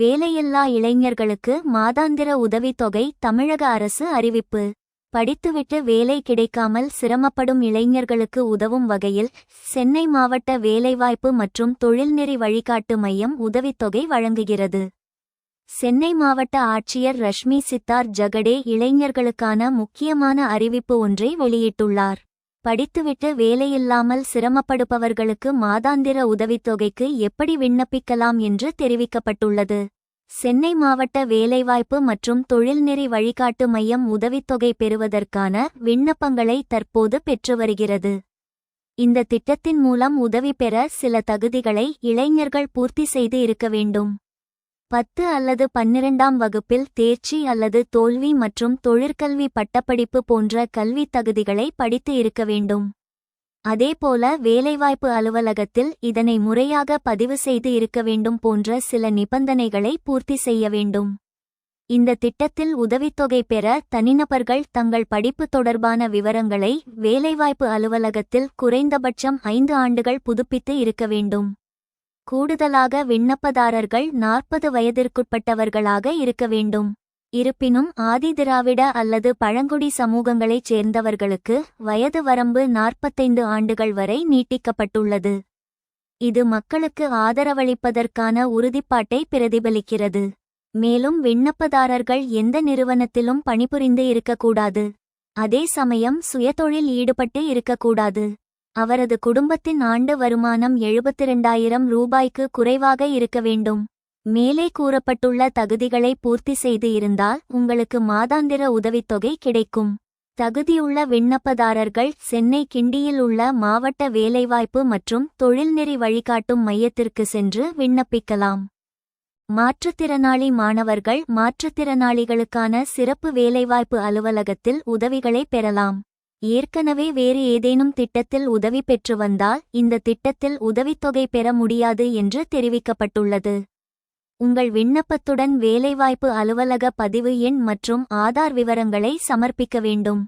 வேலையில்லா இளைஞர்களுக்கு மாதாந்திர உதவித்தொகை தமிழக அரசு அறிவிப்பு. படித்துவிட்டு வேலை கிடைக்காமல் சிரமப்படும் இளைஞர்களுக்கு உதவும் வகையில் சென்னை மாவட்ட வேலைவாய்ப்பு மற்றும் தொழில்நெறி வழிகாட்டு மையம் உதவித்தொகை வழங்குகிறது. சென்னை மாவட்ட ஆட்சியர் ரஷ்மி சித்தார் ஜகடே இளைஞர்களுக்கான முக்கியமான அறிவிப்பு ஒன்றை வெளியிட்டுள்ளார். படித்துவிட்டு வேலையில்லாமல் சிரமப்படுபவர்களுக்கு மாதாந்திர உதவித்தொகைக்கு எப்படி விண்ணப்பிக்கலாம் என்று தெரிவிக்கப்பட்டுள்ளது. சென்னை மாவட்ட வேலைவாய்ப்பு மற்றும் தொழில்நெறி வழிகாட்டு மையம் உதவித்தொகை பெறுவதற்கான விண்ணப்பங்களை தற்போது பெற்று வருகிறது. இந்த திட்டத்தின் மூலம் உதவி பெற சில தகுதிகளை இளைஞர்கள் பூர்த்தி செய்து இருக்க வேண்டும். பத்து அல்லது பன்னிரண்டாம் வகுப்பில் தேர்ச்சி அல்லது தோல்வி மற்றும் தொழிற்கல்வி பட்டப்படிப்பு போன்ற கல்வித் தகுதிகளை படித்து இருக்க வேண்டும். அதேபோல வேலைவாய்ப்பு அலுவலகத்தில் இதனை முறையாக பதிவு செய்து இருக்க வேண்டும் போன்ற சில நிபந்தனைகளை பூர்த்தி செய்ய வேண்டும். இந்த திட்டத்தில் உதவித்தொகை பெற தனிநபர்கள் தங்கள் படிப்பு தொடர்பான விவரங்களை வேலைவாய்ப்பு அலுவலகத்தில் குறைந்தபட்சம் ஐந்து ஆண்டுகள் புதுப்பித்து இருக்க வேண்டும். கூடுதலாக விண்ணப்பதாரர்கள் நாற்பது வயதிற்குட்பட்டவர்களாக இருக்க வேண்டும். இருப்பினும் ஆதிதிராவிட அல்லது பழங்குடி சமூகங்களைச் சேர்ந்தவர்களுக்கு வயது வரம்பு நாற்பத்தைந்து ஆண்டுகள் வரை நீட்டிக்கப்பட்டுள்ளது. இது மக்களுக்கு ஆதரவளிப்பதற்கான உறுதிப்பாட்டை பிரதிபலிக்கிறது. மேலும் விண்ணப்பதாரர்கள் எந்த நிறுவனத்திலும் பணிபுரிந்து இருக்கக்கூடாது. அதே சமயம் சுயதொழில் ஈடுபட்டு இருக்கக்கூடாது. அவரது குடும்பத்தின் ஆண்டு வருமானம் எழுபத்திரண்டாயிரம் ரூபாய்க்கு குறைவாக இருக்க வேண்டும். மேலே கூறப்பட்டுள்ள தகுதிகளை பூர்த்தி செய்து இருந்தால் உங்களுக்கு மாதாந்திர உதவித்தொகை கிடைக்கும். தகுதியுள்ள விண்ணப்பதாரர்கள் சென்னை கிண்டியில் உள்ள மாவட்ட வேலைவாய்ப்பு மற்றும் தொழில்நெறி வழிகாட்டும் மையத்திற்கு சென்று விண்ணப்பிக்கலாம். மாற்றுத்திறனாளி மாணவர்கள் மாற்றுத்திறனாளிகளுக்கான சிறப்பு வேலைவாய்ப்பு அலுவலகத்தில் உதவிகளை பெறலாம். ஏற்கனவே வேறு ஏதேனும் திட்டத்தில் உதவி பெற்று வந்தால் இந்த திட்டத்தில் உதவித்தொகை பெற முடியாது என்று தெரிவிக்கப்பட்டுள்ளது. உங்கள் விண்ணப்பத்துடன் வேலைவாய்ப்பு அலுவலக பதிவு எண் மற்றும் ஆதார் விவரங்களை சமர்ப்பிக்க வேண்டும்.